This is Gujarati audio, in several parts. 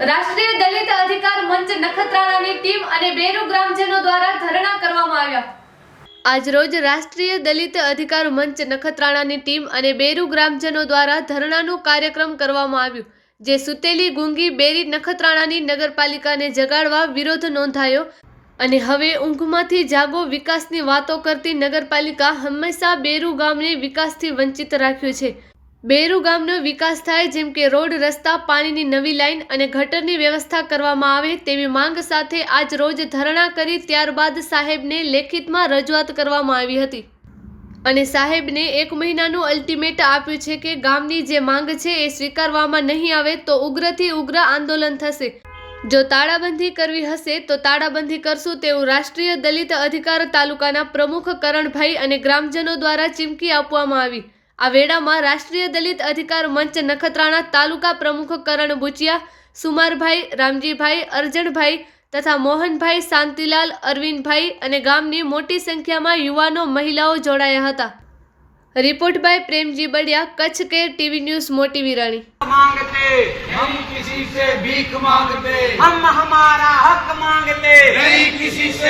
રાષ્ટ્રીય દલિત અધિકાર મંચ નખત્રાણાની ટીમ અને બેરુ ગ્રામજનો દ્વારા ધરણા કરવામાં આવ્યા. આજરોજ રાષ્ટ્રીય દલિત અધિકાર મંચ નખત્રાણાની ટીમ અને બેરુ ગ્રામજનો દ્વારા ધરણાનું કાર્યક્રમ કરવામાં આવ્યું, જે સુતેલી ગુંગી બેરી નખત્રાણાની નગરપાલિકાને જગાડવા વિરોધ નોંધાયો અને હવે ઊંઘમાંથી જાગો વિકાસની વાતો કરતી નગરપાલિકા હંમેશા બેરુ ગામને વિકાસથી વંચિત રાખ્યું છે. બેરુ ગામનો વિકાસ થાય જેમ કે રોડ, રસ્તા, પાણીની નવી લાઈન અને ગટરની વ્યવસ્થા કરવામાં આવે તેવી માંગ સાથે આજ રોજ ધરણા કરી ત્યારબાદ સાહેબને લેખિતમાં રજૂઆત કરવામાં આવી હતી. અને સાહેબને એક મહિનાનું અલ્ટિમેટ આપ્યું છે કે ગામની જે માંગ છે એ સ્વીકારવામાં નહીં આવે તો ઉગ્રથી ઉગ્ર આંદોલન થશે. જો તાળાબંધી કરવી હશે તો તાળાબંધી કરશું તેવું રાષ્ટ્રીય દલિત અધિકાર તાલુકાના પ્રમુખ કરણભાઈ અને ગ્રામજનો દ્વારા ચીમકી આપવામાં આવી. આ વેળામાં રાષ્ટ્રીય દલિત અધિકાર મંચ નખત્રાણા તાલુકા પ્રમુખ કરણ બુચિયા સુમારભાઈ રામજીભાઈ અરજણભાઈ તથા મોહનભાઈ શાંતિલાલ અરવિંદભાઈ અને ગામની મોટી સંખ્યામાં યુવાનો મહિલાઓ જોડાયા હતા report by Premji Badiya Kutch care TV news Moti Virani मांगते हम किसी से भीख मांगते हम हमारा हक मांगते नहीं किसी से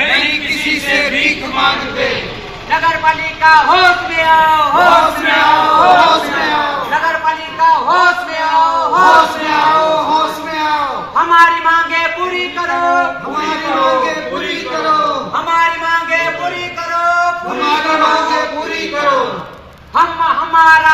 नहीं किसी से भीख मांगते। नगर पालिका होश में आओ होश में आओ होश में आओ। नगर पालिका होश में आओ होश में आओ। होश में आओ। हमारी मांगे पूरी करो। हमारी मांगे पूरी करो। हमारी मांगे पूरी करो। हमारी मांगे पूरी करो। हम हमारा